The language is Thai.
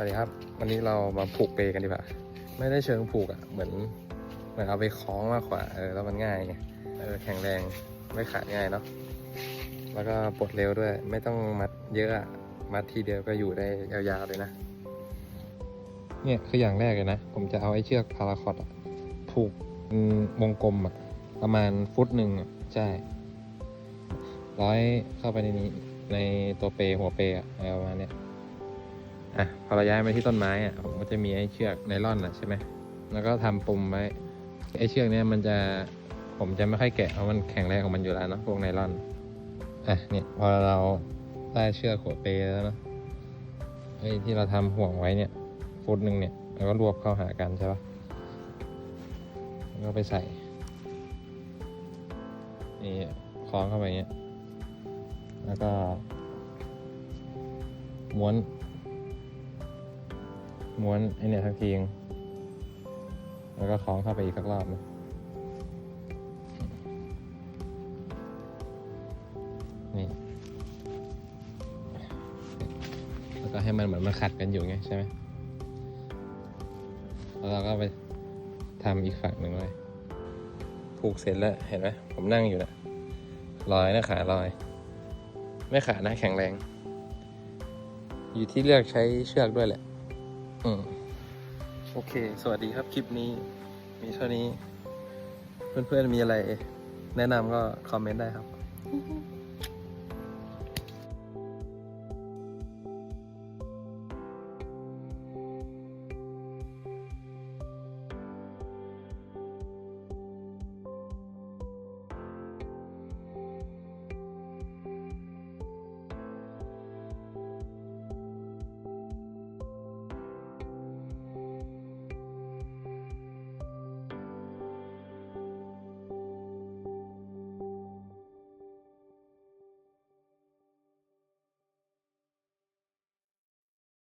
สวัสดีครับวันนี้เรามาผูกเปกันดีกว่าไม่ได้เชิงผูกอะ่ะเหมือนเหมือนเอาไปคล้องมากกว่าเออแล้วมันง่ายไงเออแข็งแรงไม่ขาดง่ายเนาะแล้วก็ปลดเร็วด้วย ไม่ต้องมัดเยอะอะมัดทีเดียวก็อยู่ได้ยาวๆเลยนะเนี่ยคืออย่างแรกเลยนะ ผมจะเอาไอ้เชือกพาราคอตผูกวงกลมอะประมาณฟุตหนึ่งอะใช่ร้อยเข้าไปในนี้ในตัวเปหัวเปอะอะไรประมาณเนี้ย อะพอเราย้ายไปที่ต้นไม้อะผมก็จะมีไอ้เชือกไนล่อนอะใช่ไหมแล้วก็ทำปุ่มไว้ไอ้เชือกเนี้ยมันจะผมจะไม่ค่อยแกะเพราะมันแข็งแรงของมันอยู่แล้วเนอะพวกไนล่อนอะเนี่ยพอเราได้เชือกหัวเปแล้วเนอะไอ้ที่เราทำห่วงไว้เนี่ยฟุตหนึ่งเนี่ยแล้วก็รวบเข้าหากันใช่ปะแล้วก็ไปใส่นี่คล้องเข้าไปอย่างเงี้ยแล้วก็ม้วน ม้วนไอเนี่ยทักทีงแล้วก็คล้องเข้าไปอีกสักรอบนะนี่ แล้วก็ให้มันเหมือนมันขัดกันอยู่ไงใช่ไหมแล้วเราก็ไปทำอีกฝั่งหนึ่งเลยผูกเสร็จแล้วเห็นไหมผมนั่งอยู่นะลอยนะขาลอย ไม่ขานะแข็งแรง อยู่ที่เลือกใช้เชือกด้วยแหละ อืมโอเค สวัสดีครับ คลิปนี้ มีเท่านี้ เพื่อนๆมีอะไร แนะนำก็คอมเมนต์ได้ครับ